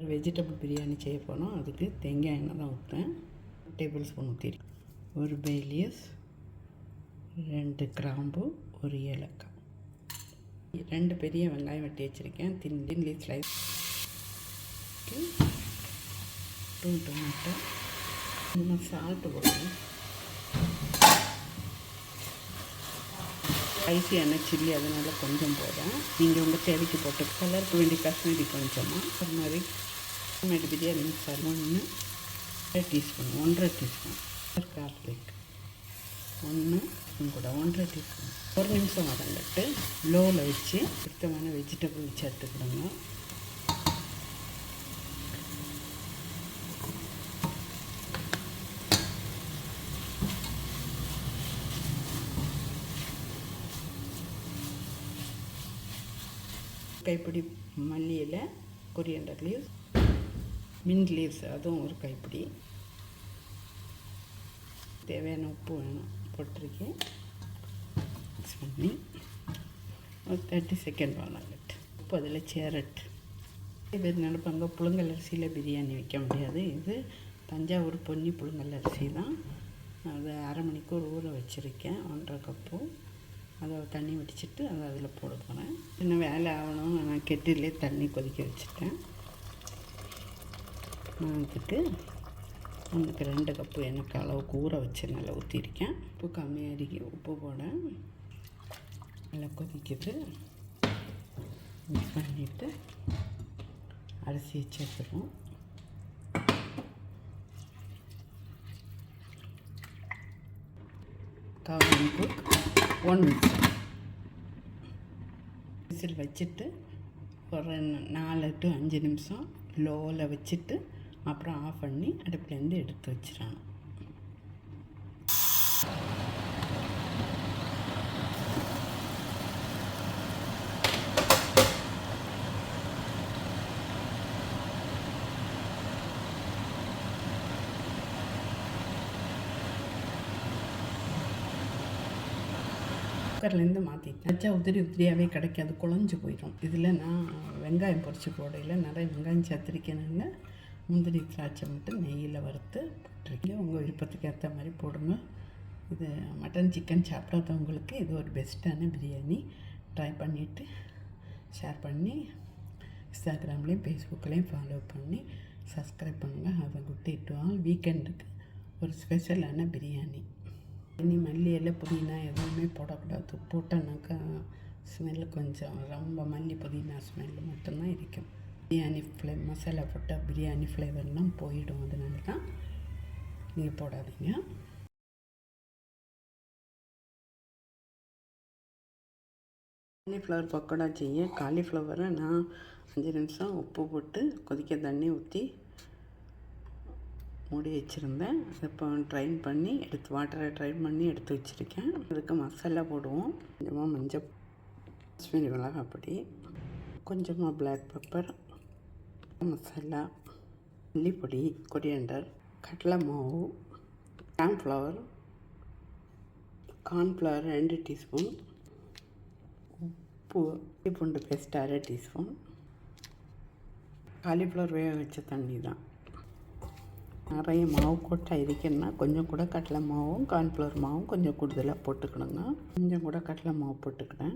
Vegetable biryani செய்ய போனோம். அதுக்கு தேங்காய் எண்ணெய் தான் ஊற்றுறேன் டேபிள் ஸ்பூன் ஊற்றிருக்கேன் ஒரு பேலியஸ் ரெண்டு கிராம்பு ஒரு ஏலக்காய். ரெண்டு பெரிய வெங்காயம் வெட்டி வச்சுருக்கேன். Thin thinly slice two tomato இன்னும் சால்ட்டு போடுறேன். ஸ்பைசியான சில்லி அதனால் கொஞ்சம் போதும். நீங்கள் உங்கள் தேவைக்கு போட்டு கலருக்கு வேண்டி காஷ்மீரி கொஞ்சமாக ஒரு மாதிரி டொமேட்டோ பிரியாணி மசாலா ஒன்று டீஸ்பூன் ஒன்றரை டீஸ்பூன் கார்லிக் ஒன்று கூட ஒன்றரை டீஸ்பூன் ஒரு நிமிஷம் வதங்கிட்டு. லோவில் வச்சு சுத்தமான வெஜிடபிள் சேர்த்துக்கிடுங்க. கைப்பிடி மல்லி இலை கொரியண்டர் லீவ்ஸ் மின்ட் லீவ்ஸ் அதுவும் ஒரு கைப்பிடி. தேவையான உப்பு வேணும் போட்டிருக்கேன். மிக்ஸ் பண்ணி ஒரு தேர்ட்டி செகண்ட் வாங்கலட் உப்பு அதில் சேரட் பேர் நினைப்பாங்க புழுங்கல் அரிசியில் பிரியாணி வைக்க முடியாது. இது தஞ்சாவூர் பொன்னி புழுங்கல் அரிசி தான். அதை அரை மணிக்கூர் ஊற வச்சுருக்கேன் ஒன்றரை கப்பு அதை தண்ணி வடிச்சிட்டு அதை அதில் போட போகிறேன். இன்னும் வேலை ஆகணும் நான் கெட்டிலே தண்ணி கொதிக்க வச்சுட்டேன். நான் அதுக்கு அதுக்கு ரெண்டு கப்பு எனக்கு அளவுக்கு ஊற வச்சு நல்லா ஊற்றிருக்கேன். உப்பு கம்மியாக இருக்கு உப்பு போட நல்லா கொதிக்குது. மிக்ஸ் பண்ணிவிட்டு அரிசியை சேர்த்துருவோம். Government cook one whistle whistle வச்சுட்டு ஒரு நாலு டு அஞ்சு நிமிஷம் லோவில் வச்சுட்டு அப்புறம் ஆஃப் பண்ணி அடுப்புலேருந்து எடுத்து வச்சிடணும். குக்கர்லேருந்து மாற்றிட்டேன் வச்சா உதிரி உதிரியாகவே கிடைக்காது குழஞ்சு போயிடும். இதில் நான் வெங்காயம் பொறிச்சு போடையில் நிறைய வெங்காயம் சேர்த்துருக்கேனால முந்திரி திராட்சை மட்டும் நெய்யில் வறுத்து போட்டிருக்கேன். உங்கள் விருப்பத்துக்கு ஏற்ற மாதிரி போடுங்க. இது மட்டன் சிக்கன் சாப்பிடாதவங்களுக்கு இது ஒரு பெஸ்ட்டான பிரியாணி. ட்ரை பண்ணிவிட்டு ஷேர் பண்ணி இன்ஸ்டாகிராம்லேயும் ஃபேஸ்புக்லேயும் ஃபாலோ பண்ணி சப்ஸ்கிரைப் பண்ணுங்கள் have a good day to all வீக்கெண்டுக்கு ஒரு ஸ்பெஷலான பிரியாணி. இனி மல்லி இலை புதினா எதுவுமே போடக்கூடாது. போட்டோன்னாக்கா ஸ்மெல் கொஞ்சம் ரொம்ப மல்லி புதினா ஸ்மெல் மட்டும்தான் இருக்கும். பிரியாணி ஃப்ளே மசாலா போட்டால் பிரியாணி ஃப்ளேவர்லாம் போயிடும். அதனால தான் நீங்கள் போடாதீங்க. காலிஃப்ளவர் பக்கோடா செய்ய காலிஃப்ளவரை நான் அஞ்சு நிமிஷம் உப்பு போட்டு கொதிக்க தண்ணி ஊற்றி மூடி வச்சுருந்தேன். இப்போ ட்ரைன் பண்ணி எடுத்து வாட்டரை ட்ரைன் பண்ணி எடுத்து வச்சுருக்கேன். அதுக்கு மசாலா போடுவோம். கொஞ்சமாக மஞ்சள் காஷ்மீரி மிளகாய் பொடி கொஞ்சமாக பிளாக் பெப்பர் மசாலா மல்லிப்பொடி கொரியண்டர் கடலை மாவு கார்ன்ஃப்ளவர் கார்ன்ஃப்ளவர் ரெண்டு டீஸ்பூன் உப்பு பூண்டு பேஸ்ட் அரை டீஸ்பூன் காலிஃப்ளவர் வேக வச்ச தண்ணி தான் நிறைய மாவு கொட்டை இருக்குன்னா கொஞ்சம் கூட கடலை மாவும் கார்ன்ஃப்ளவர் மாவும் கொஞ்சம் கூடுதலாக போட்டுக்கணுங்க. கொஞ்சம் கூட கடலை மாவு போட்டுக்கிட்டேன்.